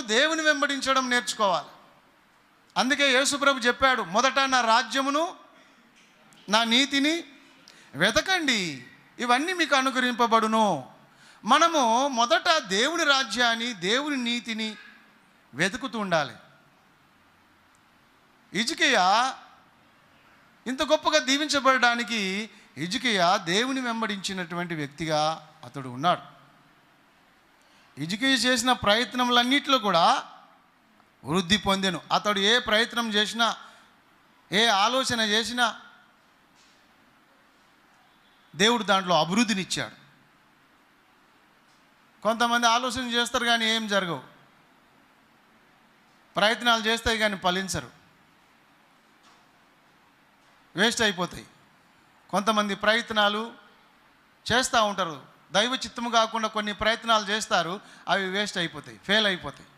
దేవుని వెంబడించడం నేర్చుకోవాలి. అందుకే యేసుప్రభు చెప్పాడు మొదట నా రాజ్యమును నా నీతిని వెతకండి. ఇవన్నీ మీకు అనుగ్రహింపబడును. మనము మొదట దేవుని రాజ్యాన్ని దేవుని నీతిని వెతుకుతూ ఉండాలి. ఇజుకియ ఇంత గొప్పగా దీవించబడడానికి ఇజుకియ దేవుని వెంబడించినటువంటి వ్యక్తిగా అతడు ఉన్నాడు. ఇజుకియ చేసిన ప్రయత్నములన్నింటిలో కూడా వృద్ధి పొందాను. అతడు ఏ ప్రయత్నం చేసినా ఏ ఆలోచన చేసినా దేవుడు దాంట్లో అభివృద్ధినిచ్చాడు. కొంతమంది ఆలోచన చేస్తారు కానీ ఏం జరగవు. ప్రయత్నాలు చేస్తాయి కానీ ఫలించరు. వేస్ట్ అయిపోతాయి. కొంతమంది ప్రయత్నాలు చేస్తూ ఉంటారు. దైవ చిత్తము కాకుండా కొన్ని ప్రయత్నాలు చేస్తారు అవి వేస్ట్ అయిపోతాయి ఫెయిల్ అయిపోతాయి.